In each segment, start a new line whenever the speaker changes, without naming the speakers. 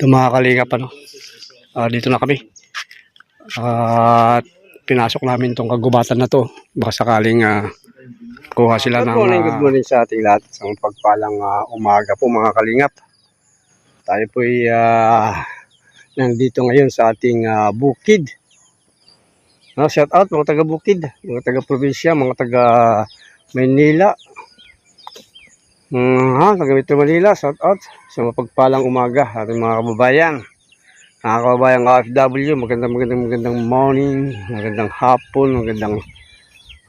Ito mga kalingap ano. Ah, dito na kami. At pinasok namin tong kagubatan na to. Baka sakaling ah, kuha sila ng...
Good morning,
ah,
good morning sa ating lahat. Sa pagpalang ah, umaga po mga kalingap. Tayo po ay ah, nandito ngayon sa ating ah, bukid. No, shout out mga taga bukid, mga taga probinsya, mga taga Manila. Mm, ha, taga Metro Manila, shout out sa mapagpalang umaga ating mga kababayan. Mga kababayan OFW, magandang magandang magandang morning, magandang hapon, magandang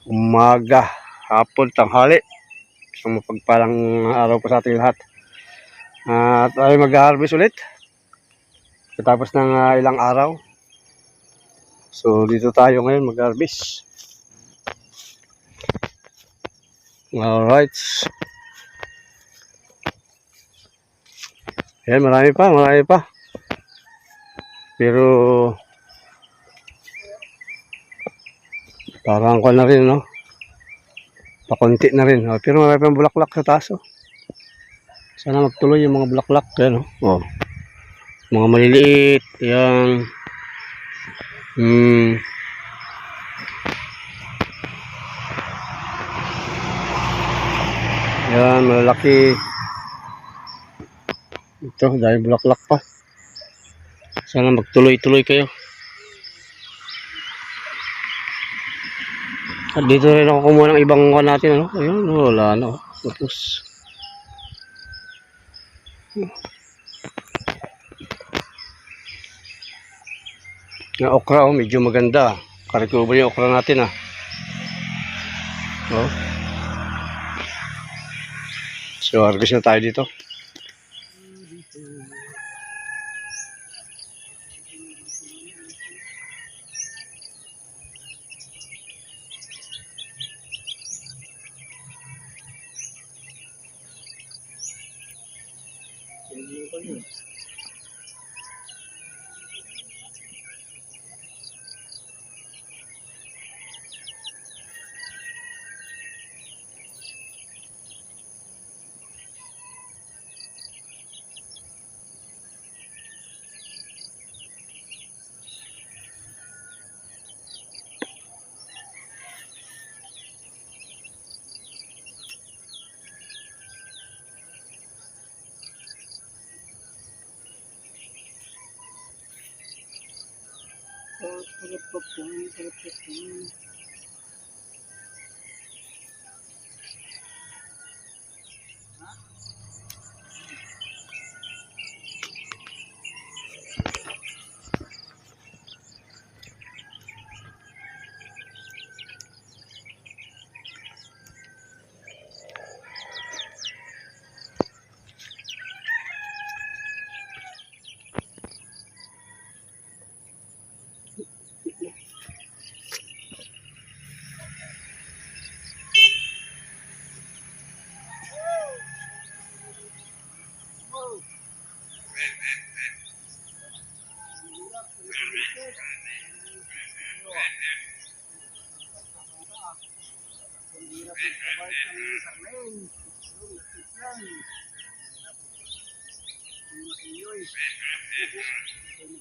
umaga, hapon, tanghali. Isang mapagpalang araw po sa ating lahat. At tayo mag-harvest ulit. Katapos ng ah, ilang araw. So dito tayo ngayon mag-harvest. Alright. Ayan, marami pa, marami pa. Pero parang ko na rin, no? Pakunti na rin. Oh, pero marami pang bulaklak sa taas. Oh. Sana magtuloy yung mga bulaklak. Yan, oh. oh. Mga maliliit. Yan. Hmm. Yan, malalaki. Ito, dahil bulaklak pa. Sana magtuloy-tuloy kayo. At dito rin ako kumuha ng ibang kuha natin. Ano? Ayun, wala na. oh. Tapos. Na okra, oh, medyo maganda. Karikubo yung okra natin, ah. Oh. So, harvest na tayo dito. sarap ko po. Sarap. Amen.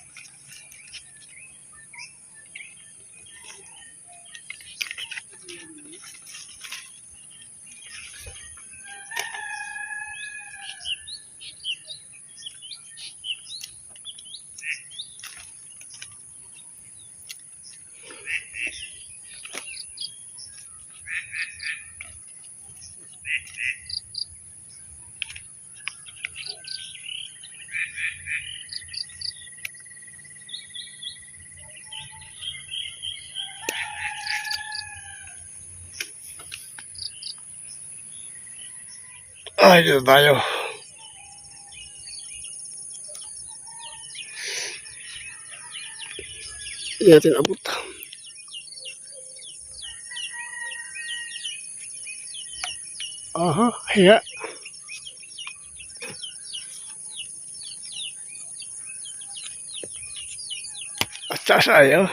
Ay, dito tayo. Hindi natin abot. Aha, hiya. At taas ayaw.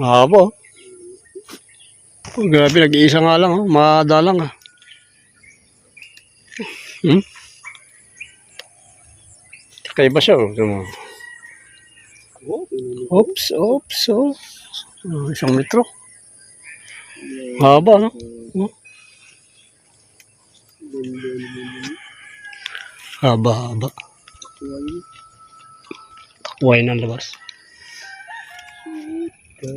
Mahaba. Oh, grabe, nag-iisa nga lang. Oh. Madalang. Ah. Hmm? Kakaiba siya. Oh. Mo. Oops, oops, oh. Oh, isang metro. Haba, no? Oh. Haba, haba. Takway ng labas.
Saan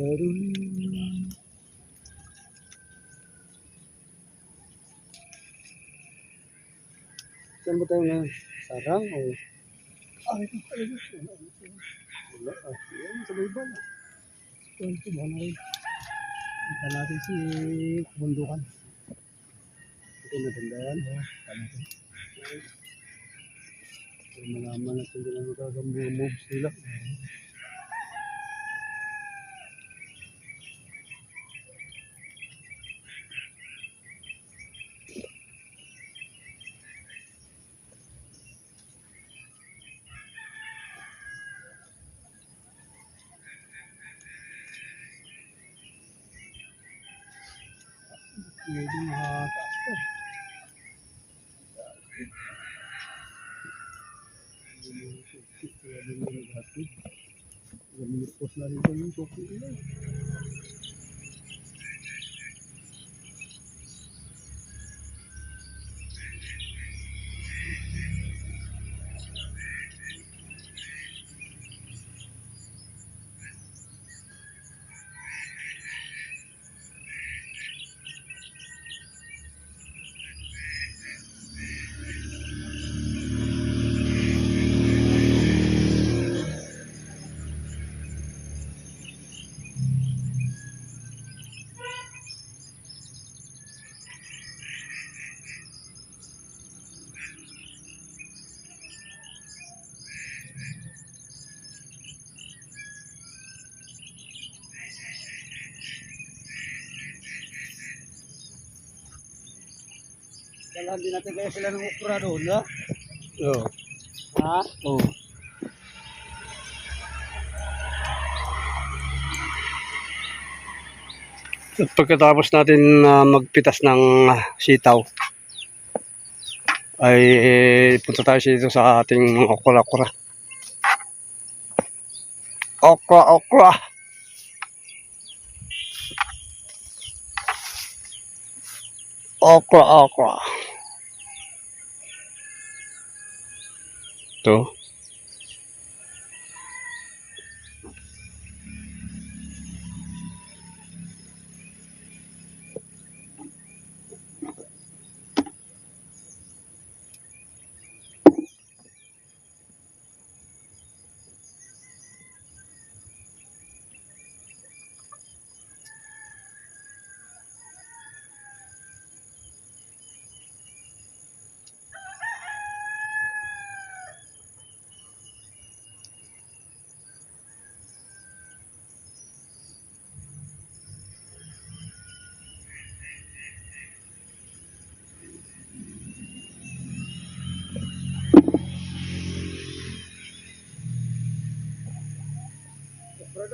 ba tayo ngayon? Sarang o?
Ah, ito talaga.
Wala ah. Yan, sa Baybal.
Ito, baka na rin. Punta natin si Bundukan.
Ito na tandaan. Para malaman natin kung ano talaga ang mga moves nila.
Medyo makataas to.
Gamit na rin ko yung topi nila. Kailangan din natin kaya sila ng okra doon, ha?
Oo.
Ha?
Oo. At pagkatapos natin na magpitas ng ah, sitaw, ay eh, punta tayo dito sa ating okra-okra. Okra-okra! Okra-okra. Ito.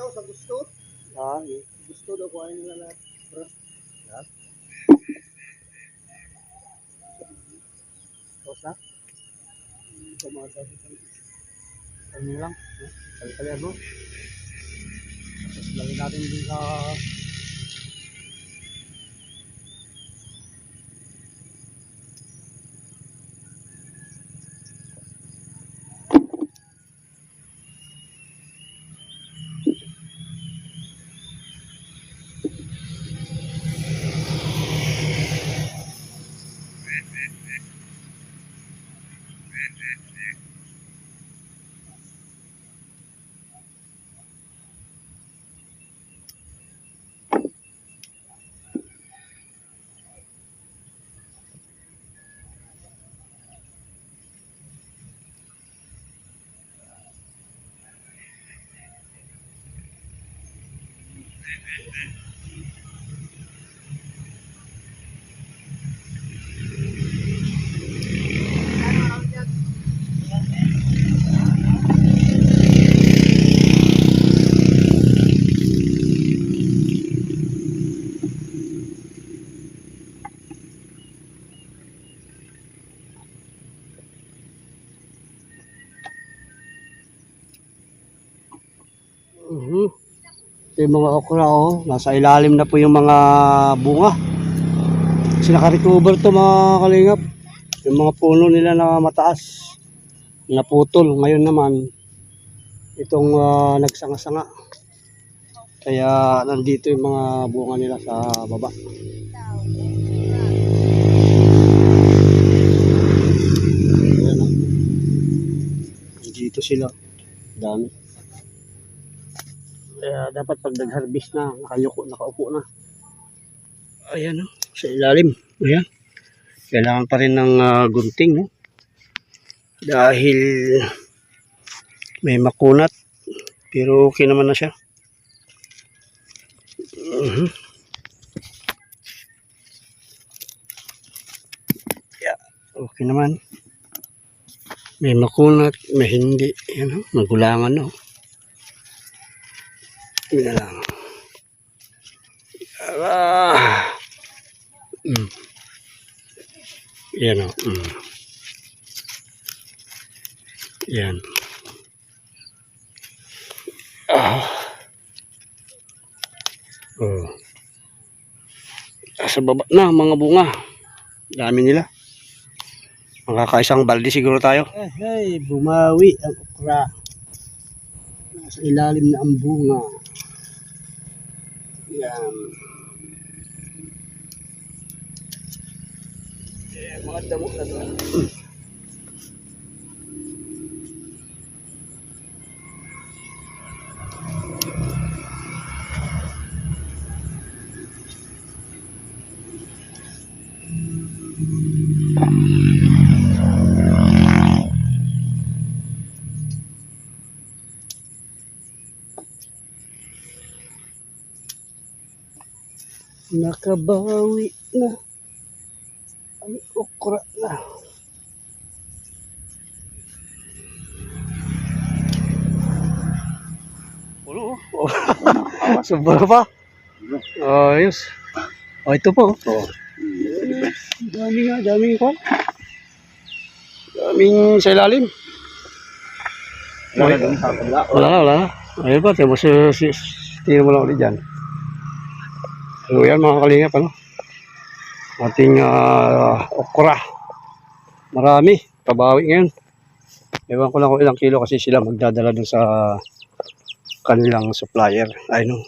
Daw sa gusto.
Ah,
Gusto daw kuhain nila lahat. Okra. Ha? Tapos na? Tumata sa ano lang? Kali-kali ano? Tapos lagyan natin din sa
that, that Ito yung mga okra oh. Nasa ilalim na po yung mga bunga. Kasi naka-recover to mga kalingap. Yung mga puno nila na mataas. Naputol. Ngayon naman, itong ah, nagsanga-sanga. Kaya nandito yung mga bunga nila sa baba. Ayan, oh. Nandito sila. Dami. Dapat pag nag-harvest na, nakayuko, nakaupo na. Ayan o, sa ilalim. Ayan. Kailangan pa rin ng ah, gunting, no? Dahil may makunat. Pero okay naman na siya. Mhm. Yeah, okay naman. May makunat, may hindi. Ayan o, magulangan no. Yun na lang. Ah. Mm. Yan o. Mm. Yan. Ah. Oh. Sa baba na mga bunga. Dami nila. Makakaisang balde siguro tayo. Eh, hey, bumawi ang okra. Nasa ilalim na ang bunga. Yan. Eh, mga damo na to. Nakabawi na ang okra na. Ulo, oh. Sobra pa. Ayos. Oh, ito po. Oh. Dami nga, dami ko. Daming sa ilalim.
Wala.
Wala na, wala na. Ayun pa, temo si, si, tingnan mo lang ulit dyan. So yan mga kalingap, ano? Ating ah, okra. Marami. Kabawi ngayon. Ewan ko lang kung ilang kilo kasi sila magdadala dun sa kanilang supplier. Ay no.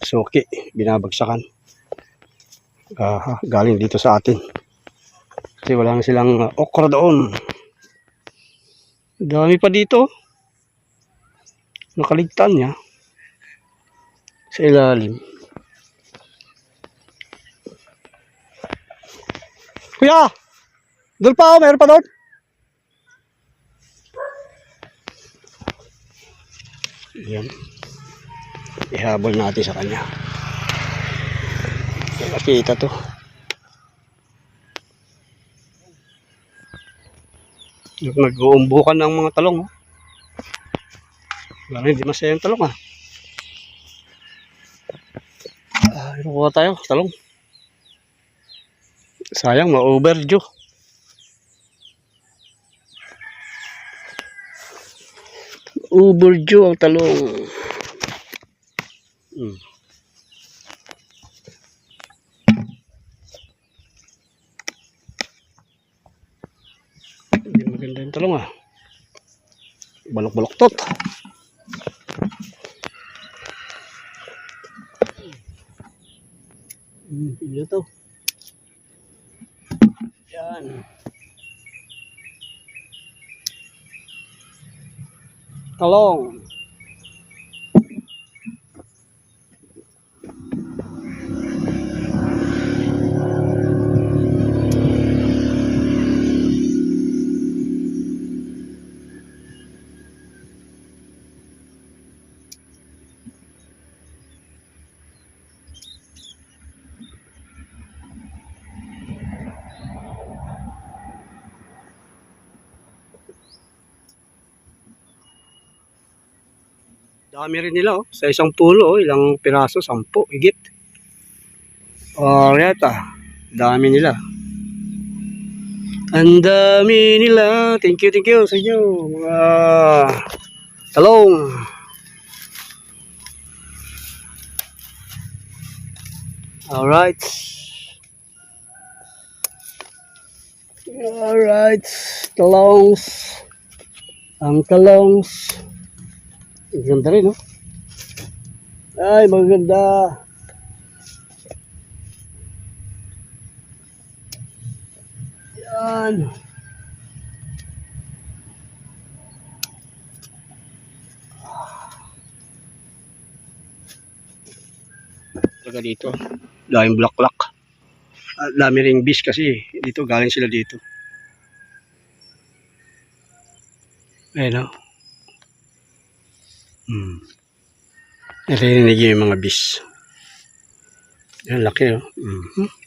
Suki. Binabagsakan. Ah, galing dito sa atin. Kasi wala na silang ah, okra doon. Dami pa dito. Nakaligtan niya. Sa ilalim. Kuya! Doon pa ako, mayroon pa doon. Yan. Ihabol natin sa kanya. Nakita to. Nag-uumbukan ng mga talong. Oh. Wala, hindi masaya yung talong ah. Ah, ito kuha tayo, talong. Sayang, ma-overdue. Overdue ang talong. Hmm. Hindi maganda yung ah. Balok-balok tot. Hmm, ilo to. Yan. Talong. Dami rin nila, oh. Sa isang pulo, oh. Ilang piraso, sampu, higit. Oh, reta. Dami nila. Ang dami nila. Thank you, thank you sa inyo. Mga talong. Alright. Alright. Talongs. Ang talongs. Ganda rin, no? Ay, maganda. Yan. Talaga dito. Daming. At dami ring bis kasi dito galing sila dito. Ayun o. Hmm. Narinig yung mga bis. Yan, laki o. Mhm.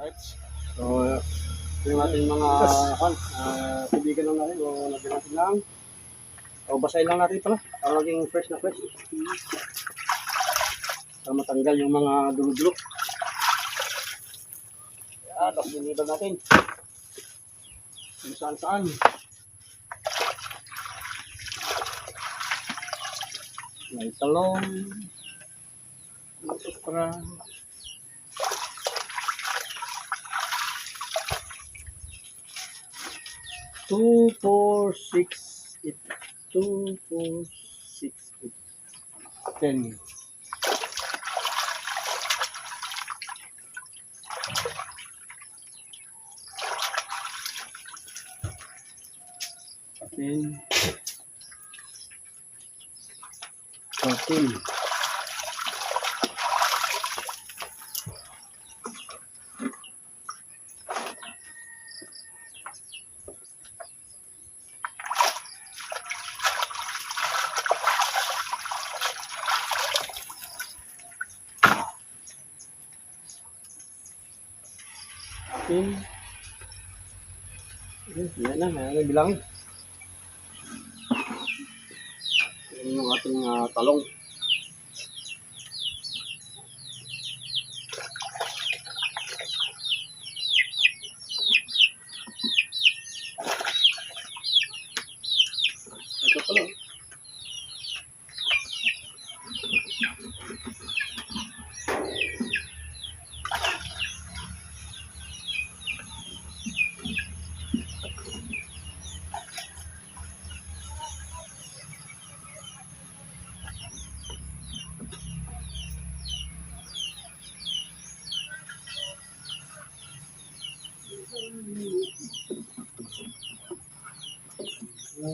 Alright. So, ito yung ating mga kan, uh, kubigan lang natin o lagyan natin lang. O basahin lang natin pala para maging fresh na fresh. Para matanggal yung mga dulo-dulo. Yan, tapos natin. Kung saan saan. May talong. May okra. two four six eight two four ten ten fourteen Okay. Yan na, yan na bilangin. Yung ating ah, talong.
Ini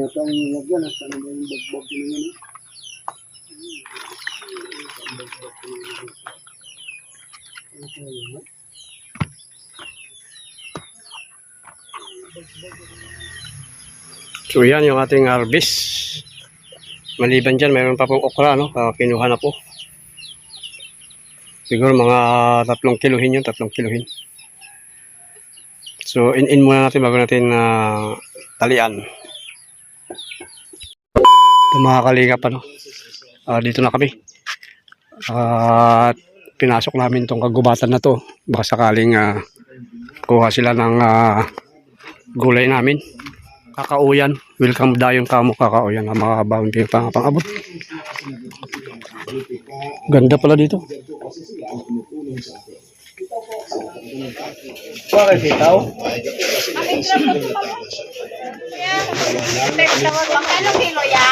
ano ang nilagyan at ano ba yung.
So yan yung ating harvest. Maliban dyan, mayroon pa pong okra, no? Ah, kinuha na po. Siguro mga tatlong kiluhin yun, tatlong kiluhin. So, in-in muna natin bago natin na talian. Ito mga kalinga pa, no? Ah, dito na kami. At pinasok namin tong kagubatan na to. Baka sakaling ah, kuha sila ng ah, gulay namin. Kakauyan. Welcome dayon kamo kakauyan na mga boundary pang pangabot. Ganda pala dito.
Bakit ikaw?
Magkano kilo ya?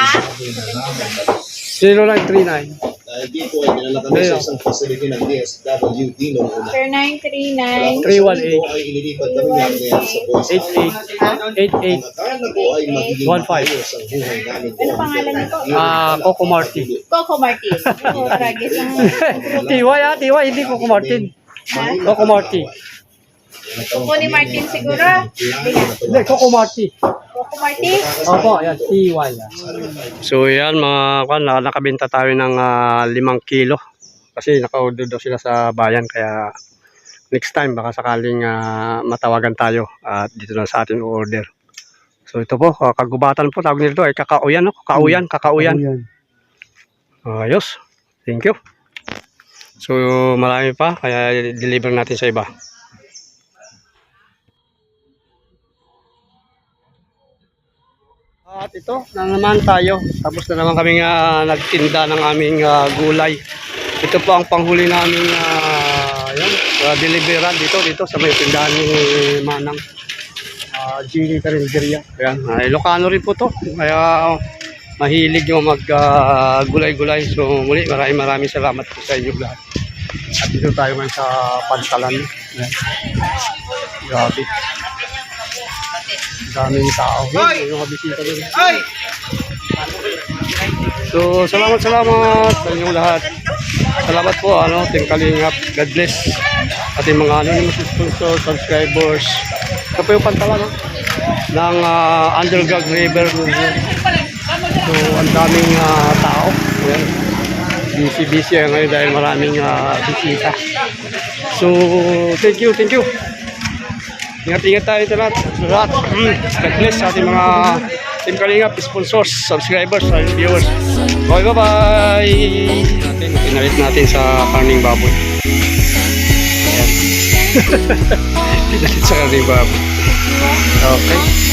0939.
Dahil dito ay dinala kami sa isang facility ng DSWD noong una.
Sir 939.
318.
Ito ay ililipat kami ngayon sa Boys
88. 88.
Akala ko ay magiging
15.
maayos ang buhay namin
Ano pangalan nito?
Ah, Coco Martin.
Coco Martin. Ang...
Tiway ah, tiway. Hindi Coco Martin. Coco Martin.
Coco ni Martin siguro.
Hindi Coco Martin.
Coco Martin.
Opo, yan, TY. So yan mga kan, na- nakabenta tayo ng ah, limang kilo. Kasi naka-order daw sila sa bayan kaya next time baka sakaling ah, matawagan tayo at dito na sa atin order. So ito po, ah, kagubatan po tawag nito ay kakauyan, no? Kakauyan, kakauyan. Ayos. Thank you. So marami pa kaya deliver natin sa iba. At ito na naman tayo. Tapos na naman kami nga nagtinda ng aming ah, gulay. Ito po ang panghuli namin uh, yan, uh, deliveran dito dito sa may tindahan ni Manang uh, Gini Carinderia. Ayan, uh, Ilocano rin po to. Kaya mahilig yung mag ah, gulay-gulay. So muli maraming maraming salamat po sa inyo lahat. At dito tayo ngayon sa Pantalan. Ayan. Grabe. Daming tao. Hoy! Yung mga bisita rin. So, salamat, salamat sa inyong lahat. Salamat po, ano, Team Kalingap. God bless. Ating mga anonymous sponsor, subscribers. Ito po yung pantala, no? Ng uh, Underground River. So, ang daming ah, tao. Ayan. Busy-busy ngayon dahil maraming ah, bisita. So, thank you, thank you. Ingat-ingat tayo sa lahat. Sa lahat. Mm. God bless sa ating mga Team Kalingap, sponsors, subscribers, and viewers. Okay, bye-bye! Natin, pinalit natin sa karning baboy. Ayan. pinalit sa karning baboy. Okay.